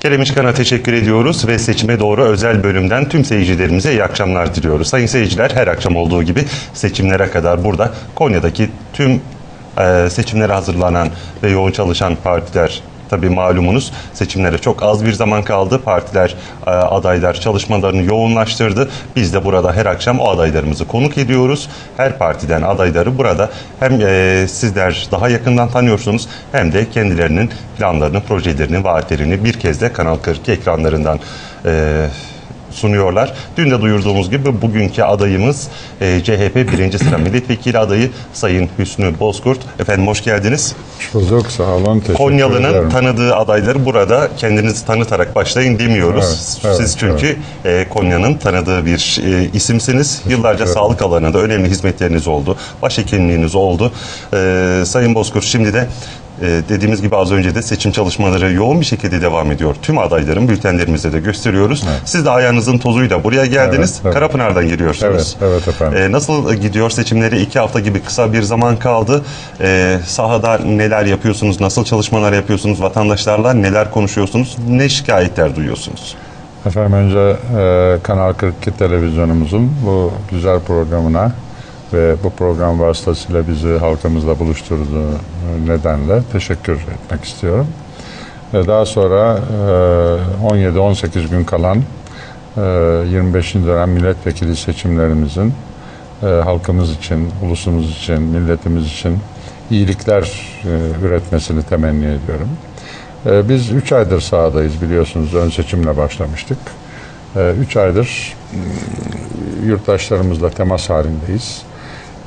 Kerem İşkan'a teşekkür ediyoruz ve seçime doğru özel bölümden tüm seyircilerimize iyi akşamlar diliyoruz. Sayın seyirciler her akşam olduğu gibi seçimlere kadar burada Konya'daki tüm e, seçimlere hazırlanan ve yoğun çalışan partiler tabii malumunuz seçimlere çok az bir zaman kaldı. Partiler, e, adaylar çalışmalarını yoğunlaştırdı. Biz de burada her akşam o adaylarımızı konuk ediyoruz. Her partiden adayları burada hem e, sizler daha yakından tanıyorsunuz hem de kendilerinin planlarını, projelerini, vaatlerini bir kez de Kanal 42 ekranlarından e, sunuyorlar. Dün de duyurduğumuz gibi bugünkü adayımız e, CHP birinci sıra milletvekili adayı Sayın Hüsnü Bozkurt. Efendim hoş geldiniz. Hoş bulduk, sağ olun. Teşekkür Konyalı'nın ederim. tanıdığı adayları burada kendinizi tanıtarak başlayın demiyoruz. Evet, evet, Siz çünkü e, Konya'nın tanıdığı bir e, isimsiniz. Yıllarca ederim. sağlık alanında önemli hizmetleriniz oldu. Başhekimliğiniz oldu. E, Sayın Bozkurt şimdi de e, dediğimiz gibi az önce de seçim çalışmaları yoğun bir şekilde devam ediyor. Tüm adayların bültenlerimizde de gösteriyoruz. Siz de ayağınızın tozuyla buraya geldiniz. Evet, evet. Karapınar'dan geliyorsunuz. Evet, evet efendim. E, nasıl gidiyor seçimleri? iki hafta gibi kısa bir zaman kaldı. E, sahada neler yapıyorsunuz? Nasıl çalışmalar yapıyorsunuz? Vatandaşlarla neler konuşuyorsunuz? Ne şikayetler duyuyorsunuz? Efendim önce e, Kanal 42 televizyonumuzun bu güzel programına ve bu program vasıtasıyla bizi halkımızla buluşturduğu nedenle teşekkür etmek istiyorum. Daha sonra e, 17-18 gün kalan e, 25. dönem milletvekili seçimlerimizin e, halkımız için, ulusumuz için, milletimiz için iyilikler e, üretmesini temenni ediyorum. E, Biz 3 aydır sahadayız biliyorsunuz. Ön seçimle başlamıştık. 3 aydır mm, yurttaşlarımızla temas halindeyiz.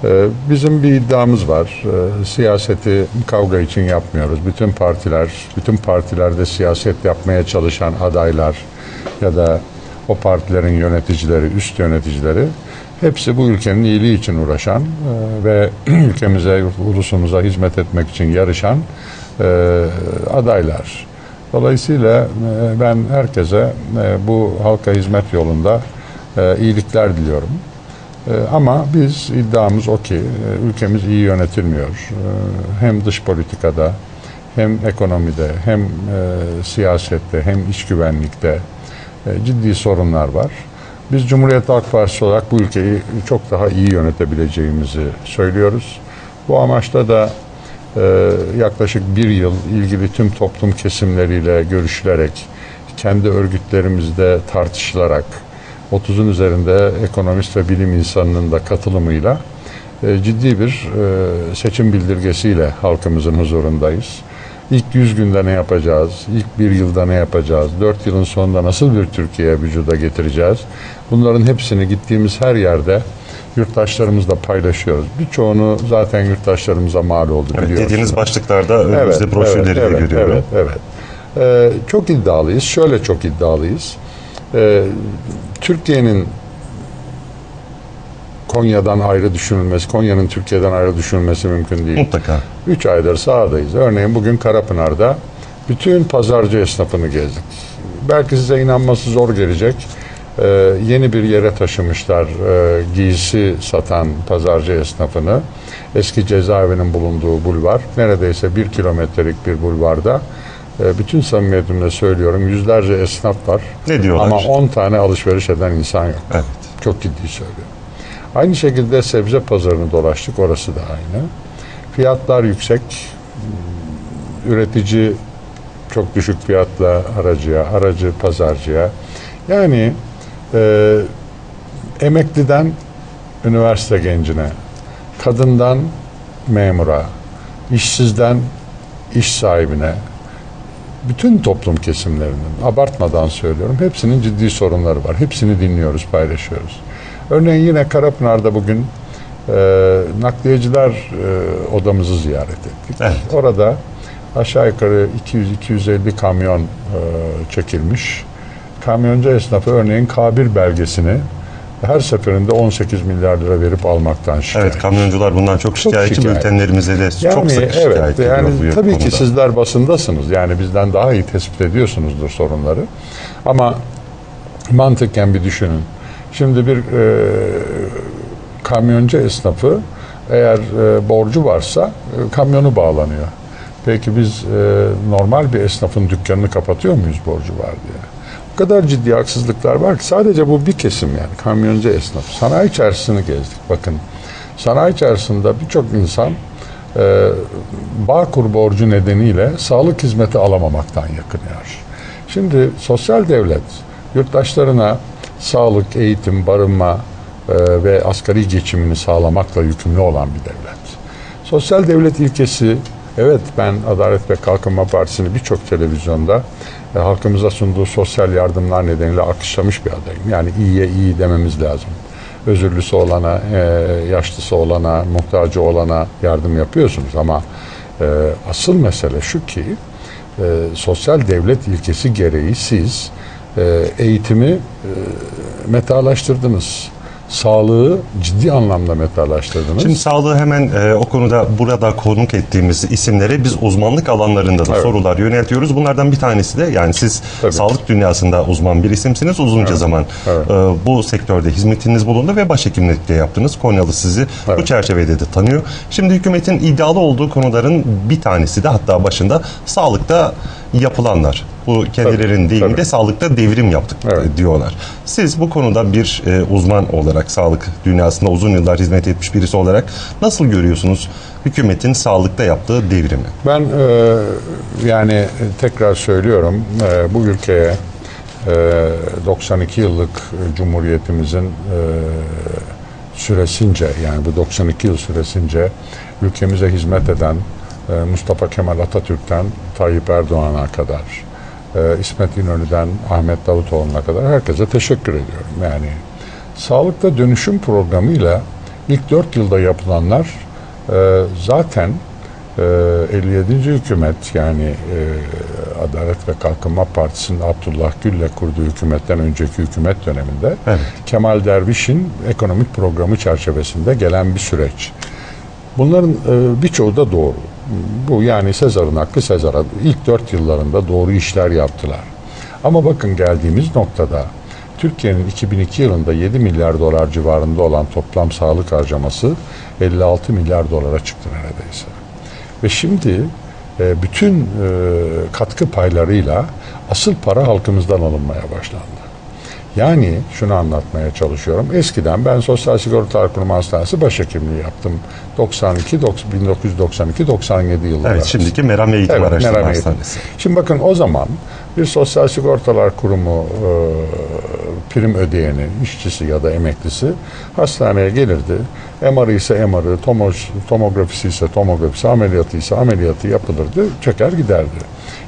E, Bizim bir iddiamız var. E, Siyaseti kavga için yapmıyoruz. Bütün partiler, bütün partilerde siyaset yapmaya çalışan adaylar ya da o partilerin yöneticileri, üst yöneticileri hepsi bu ülkenin iyiliği için uğraşan e, ve ülkemize, ulusumuza hizmet etmek için yarışan e, adaylar. Dolayısıyla e, ben herkese bu halka hizmet yolunda iyilikler diliyorum. E, Ama biz iddiamız o ki e, ülkemiz iyi yönetilmiyor. E, Hem dış politikada hem ekonomide hem e, siyasette hem iç güvenlikte e, ciddi sorunlar var. Biz Cumhuriyet Halk Partisi olarak bu ülkeyi çok daha iyi yönetebileceğimizi söylüyoruz. Bu amaçla da yaklaşık bir yıl ilgili tüm toplum kesimleriyle görüşülerek, kendi örgütlerimizde tartışılarak, 30'un üzerinde ekonomist ve bilim insanının da katılımıyla e, ciddi bir e, seçim bildirgesiyle halkımızın huzurundayız. İlk 100 günde ne yapacağız? İlk bir yılda ne yapacağız? 4 yılın sonunda nasıl bir Türkiye vücuda getireceğiz? Bunların hepsini gittiğimiz her yerde yurttaşlarımızla paylaşıyoruz. Birçoğunu zaten yurttaşlarımıza mal oldu Evet, biliyorsunuz. dediğiniz başlıklarda önümüzde broşürleri evet, de evet, görüyorum. Evet, evet. Ee, çok iddialıyız. Şöyle çok iddialıyız. Ee, Türkiye'nin Konya'dan ayrı düşünülmesi, Konya'nın Türkiye'den ayrı düşünülmesi mümkün değil. Mutlaka. 3 aydır sahadayız. Örneğin bugün Karapınar'da bütün pazarcı esnafını gezdik. Belki size inanması zor gelecek. Ee, yeni bir yere taşımışlar e, giysi satan pazarcı esnafını. Eski cezaevinin bulunduğu bulvar. Neredeyse bir kilometrelik bir bulvarda. E, bütün samimiyetimle söylüyorum yüzlerce esnaf var. Ne diyorlar? Ama 10 tane alışveriş eden insan yok. Evet. Çok ciddi söylüyorum. Aynı şekilde sebze pazarını dolaştık. Orası da aynı. Fiyatlar yüksek. Üretici çok düşük fiyatla aracıya, aracı pazarcıya. Yani e, emekliden üniversite gencine, kadından memura, işsizden iş sahibine, bütün toplum kesimlerinin, abartmadan söylüyorum, hepsinin ciddi sorunları var. Hepsini dinliyoruz, paylaşıyoruz. Örneğin yine Karapınar'da bugün e, nakliyeciler e, odamızı ziyaret ettik. Evet. Orada aşağı yukarı 200-250 kamyon e, çekilmiş. Kamyoncu esnafı örneğin kabir belgesini her seferinde 18 milyar lira verip almaktan şikayet. Evet, kamyoncular bundan çok şikayetçi. şikayet. Bültenlerimize de çok Yani sık evet şikayet ediyor yani bu tabii konuda. ki sizler basındasınız. Yani bizden daha iyi tespit ediyorsunuzdur sorunları. Ama mantıken bir düşünün. Şimdi bir e, kamyoncu esnafı eğer e, borcu varsa e, kamyonu bağlanıyor. Peki biz e, normal bir esnafın dükkanını kapatıyor muyuz borcu var diye? O kadar ciddi haksızlıklar var ki sadece bu bir kesim yani kamyoncu esnaf. Sanayi içerisini gezdik bakın. Sanayi içerisinde birçok insan e, Bağkur borcu nedeniyle sağlık hizmeti alamamaktan yakınıyor. Şimdi sosyal devlet yurttaşlarına sağlık, eğitim, barınma e, ve asgari geçimini sağlamakla yükümlü olan bir devlet. Sosyal devlet ilkesi, evet ben Adalet ve Kalkınma Partisi'ni birçok televizyonda e, halkımıza sunduğu sosyal yardımlar nedeniyle alkışlamış bir adayım. Yani iyiye iyi dememiz lazım. Özürlüsü olana, e, yaşlısı olana, muhtacı olana yardım yapıyorsunuz ama e, asıl mesele şu ki e, sosyal devlet ilkesi gereği siz e, eğitimi e, metalaştırdınız. Sağlığı ciddi anlamda metalaştırdınız. Şimdi sağlığı hemen e, o konuda burada konuk ettiğimiz isimlere biz uzmanlık alanlarında da Evet. sorular yöneltiyoruz. Bunlardan bir tanesi de yani siz Tabii. sağlık dünyasında uzman bir isimsiniz. Uzunca zaman Evet. e, bu sektörde hizmetiniz bulundu ve başhekimlik de yaptınız. Konyalı sizi bu Evet. çerçevede de tanıyor. Şimdi hükümetin iddialı olduğu konuların bir tanesi de hatta başında sağlıkta yapılanlar. Bu kendilerinin deyimiyle tabii. sağlıkta devrim yaptık Evet. e, diyorlar. Siz bu konuda bir e, uzman olarak sağlık dünyasında uzun yıllar hizmet etmiş birisi olarak nasıl görüyorsunuz hükümetin sağlıkta yaptığı devrimi? Ben e, yani tekrar söylüyorum e, bu ülkeye e, 92 yıllık Cumhuriyetimizin e, süresince yani bu 92 yıl süresince ülkemize hizmet eden Mustafa Kemal Atatürk'ten Tayyip Erdoğan'a kadar e, İsmet İnönü'den Ahmet Davutoğlu'na kadar herkese teşekkür ediyorum. Yani sağlıkta dönüşüm programıyla ilk 4 yılda yapılanlar e, zaten e, 57. hükümet yani e, Adalet ve Kalkınma Partisi'nin Abdullah Gül'le kurduğu hükümetten önceki hükümet döneminde Evet. Kemal Derviş'in ekonomik programı çerçevesinde gelen bir süreç. Bunların e, birçoğu da doğru. Bu yani Sezar'ın hakkı Sezar'a. İlk dört yıllarında doğru işler yaptılar. Ama bakın geldiğimiz noktada Türkiye'nin 2002 yılında 7 milyar dolar civarında olan toplam sağlık harcaması 56 milyar dolara çıktı neredeyse. Ve şimdi e, bütün e, katkı paylarıyla asıl para halkımızdan alınmaya başlandı. Yani şunu anlatmaya çalışıyorum. Eskiden ben Sosyal Sigortalar Kurumu Hastanesi başhekimliği yaptım. 92 1992 97 yılları. Evet, şimdiki Meram Eğitim Evet, Araştırma Meram. Hastanesi. Şimdi bakın o zaman bir Sosyal Sigortalar Kurumu e, prim ödeyeni, işçisi ya da emeklisi hastaneye gelirdi. MR'ı ise MR'ı, tomoz, tomografisi ise tomografisi, ameliyatı ise ameliyatı yapılırdı, çeker giderdi.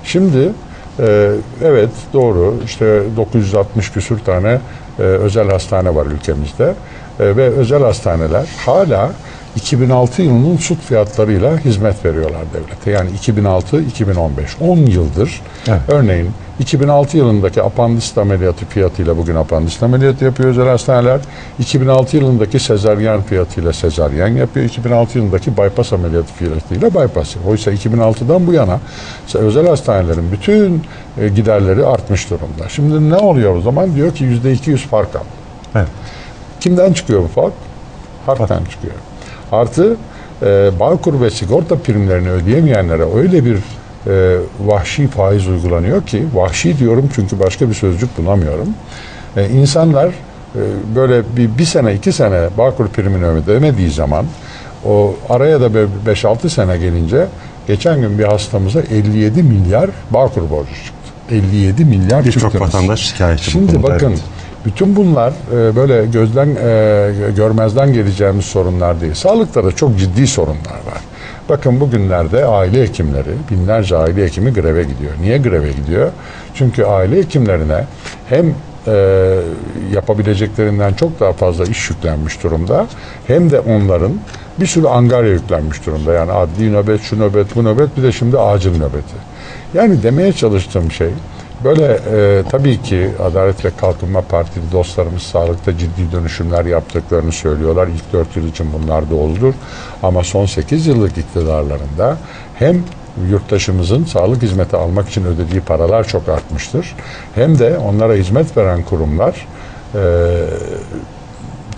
Şimdi e, evet doğru işte 960 küsür tane e, özel hastane var ülkemizde E, ve özel hastaneler hala 2006 yılının süt fiyatlarıyla hizmet veriyorlar devlete. Yani 2006-2015 10 yıldır Evet. örneğin 2006 yılındaki apandisit ameliyatı fiyatıyla bugün apandisit ameliyatı yapıyor özel hastaneler. 2006 yılındaki sezaryen fiyatıyla sezaryen yapıyor. 2006 yılındaki bypass ameliyatı fiyatıyla bypass. Oysa 2006'dan bu yana özel hastanelerin bütün e, giderleri artmış durumda. Şimdi ne oluyor o zaman? Diyor ki %200 fark al. Evet. Kimden çıkıyor bu fark? Harpten çıkıyor. Artı e, Bağkur ve sigorta primlerini ödeyemeyenlere öyle bir e, vahşi faiz uygulanıyor ki vahşi diyorum çünkü başka bir sözcük bulamıyorum. E, insanlar e, böyle bir, bir sene iki sene Bağkur primini ödemediği zaman o araya da böyle 5-6 sene gelince geçen gün bir hastamıza 57 milyar Bağkur borcu çıktı. 57 milyar Birçok Türk lirası. vatandaş şikayetçi bu Şimdi konuda, bakın evet. bütün bunlar e, böyle gözden e, görmezden geleceğimiz sorunlar değil. Sağlıkta da çok ciddi sorunlar var. Bakın bugünlerde aile hekimleri, binlerce aile hekimi greve gidiyor. Niye greve gidiyor? Çünkü aile hekimlerine hem e, yapabileceklerinden çok daha fazla iş yüklenmiş durumda hem de onların bir sürü angarya yüklenmiş durumda. Yani adli nöbet, şu nöbet, bu nöbet bir de şimdi acil nöbeti. Yani demeye çalıştığım şey Böyle e, tabii ki Adalet ve Kalkınma Partili dostlarımız sağlıkta ciddi dönüşümler yaptıklarını söylüyorlar. İlk 4 yıl için bunlar olur. Ama son 8 yıllık iktidarlarında hem yurttaşımızın sağlık hizmeti almak için ödediği paralar çok artmıştır. Hem de onlara hizmet veren kurumlar e,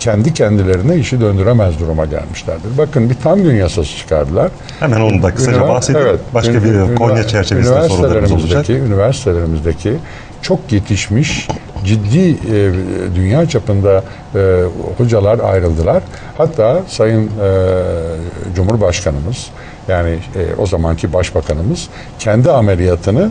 kendi kendilerine işi döndüremez duruma gelmişlerdir. Bakın bir tam gün yasası çıkardılar. Hemen onu da kısaca Ünivers- bahsedeyim. evet, Başka bir ünü- Konya çerçevesinde sorularımız olacak. Üniversitelerimizdeki çok yetişmiş, ciddi e, dünya çapında e, hocalar ayrıldılar. Hatta Sayın e, Cumhurbaşkanımız yani e, o zamanki Başbakanımız kendi ameliyatını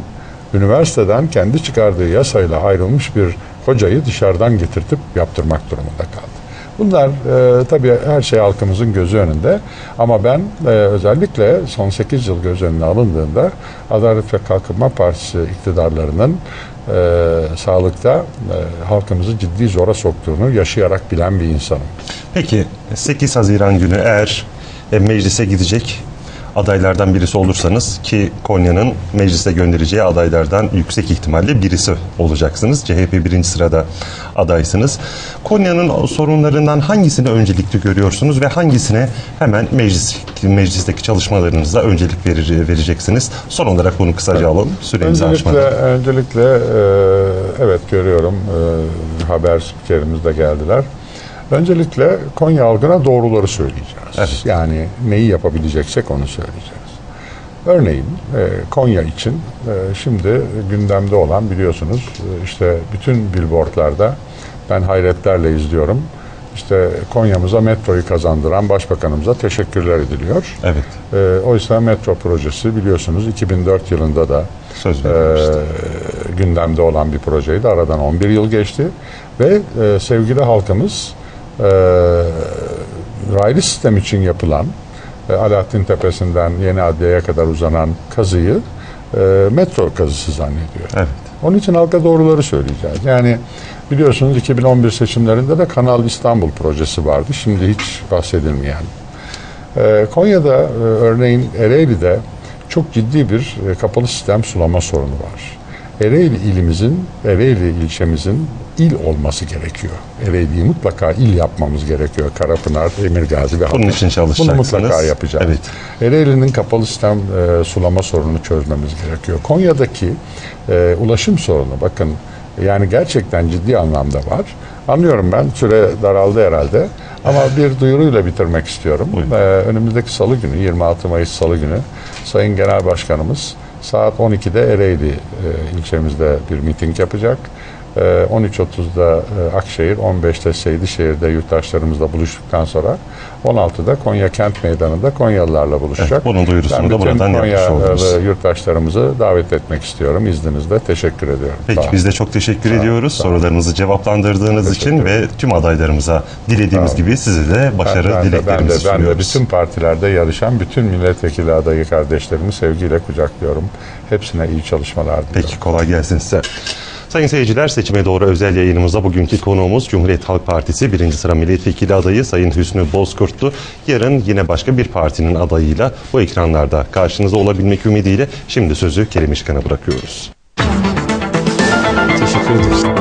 üniversiteden kendi çıkardığı yasayla ayrılmış bir hocayı dışarıdan getirtip yaptırmak durumunda kaldı. Bunlar e, tabii her şey halkımızın gözü önünde ama ben e, özellikle son 8 yıl göz önüne alındığında Adalet ve Kalkınma Partisi iktidarlarının e, sağlıkta e, halkımızı ciddi zora soktuğunu yaşayarak bilen bir insanım. Peki 8 Haziran günü eğer e, meclise gidecek adaylardan birisi olursanız ki Konya'nın meclise göndereceği adaylardan yüksek ihtimalle birisi olacaksınız. CHP birinci sırada adaysınız. Konya'nın sorunlarından hangisini öncelikli görüyorsunuz ve hangisine hemen meclis meclisteki çalışmalarınızda öncelik verir, vereceksiniz? Son olarak bunu kısaca alalım. Süremizi Öncelikle, aşmadan. öncelikle e, evet görüyorum e, haber spikerimiz de geldiler. Öncelikle Konya halkına doğruları söyleyeceğiz. Evet. Yani neyi yapabileceksek onu söyleyeceğiz. Örneğin e, Konya için e, şimdi gündemde olan biliyorsunuz e, işte bütün billboardlarda ben hayretlerle izliyorum. İşte Konya'mıza metroyu kazandıran başbakanımıza teşekkürler ediliyor. Evet. E, oysa metro projesi biliyorsunuz 2004 yılında da Söz e, gündemde olan bir projeydi. Aradan 11 yıl geçti ve e, sevgili halkımız e, raylı sistem için yapılan e, Alaaddin Tepesi'nden Yeni Adliye'ye kadar uzanan kazıyı e, metro kazısı zannediyor. Evet. Onun için halka doğruları söyleyeceğiz. Yani biliyorsunuz 2011 seçimlerinde de Kanal İstanbul projesi vardı. Şimdi hiç bahsedilmeyen. Ee, Konya'da e, örneğin Ereğli'de çok ciddi bir e, kapalı sistem sulama sorunu var. Ereğli ilimizin, Ereğli ilçemizin il olması gerekiyor. Ereğli'yi mutlaka il yapmamız gerekiyor. Karapınar, Emirgazi ve Bunun Hatay. için çalışacaksınız. Bunu mutlaka yapacağız. Evet. Ereğli'nin kapalı sistem e, sulama sorununu çözmemiz gerekiyor. Konya'daki e, ulaşım sorunu bakın yani gerçekten ciddi anlamda var. Anlıyorum ben süre daraldı herhalde ama bir duyuruyla bitirmek istiyorum. Buyurun. E, önümüzdeki salı günü 26 Mayıs salı günü Sayın Genel Başkanımız saat 12'de Ereğli e, ilçemizde bir miting yapacak. E, 13.30'da e, Akşehir, 15'te Seydişehir'de yurttaşlarımızla buluştuktan sonra 16'da Konya Kent Meydanı'nda Konyalılarla buluşacak. Evet, bunun duyurusunu ben da buradan yapmış oldunuz. yurttaşlarımızı davet etmek istiyorum izninizle. Teşekkür ediyorum. Peki olun. biz de çok teşekkür ediyoruz sağ olun. sorularımızı cevaplandırdığınız Teşekkür için ve tüm adaylarımıza dilediğimiz olun. gibi size de başarı ben, ben de, ben de, dileklerimizi ben de sunuyoruz. bütün partilerde yarışan bütün milletvekili adayı kardeşlerimi sevgiyle kucaklıyorum. Hepsine iyi çalışmalar diliyorum. Peki kolay gelsin size. Sayın seyirciler seçime doğru özel yayınımızda bugünkü konuğumuz Cumhuriyet Halk Partisi birinci sıra milletvekili adayı Sayın Hüsnü Bozkurt'tu. Yarın yine başka bir partinin adayıyla bu ekranlarda karşınızda olabilmek ümidiyle şimdi sözü Kerim İşkan'a bırakıyoruz. Teşekkür ederiz.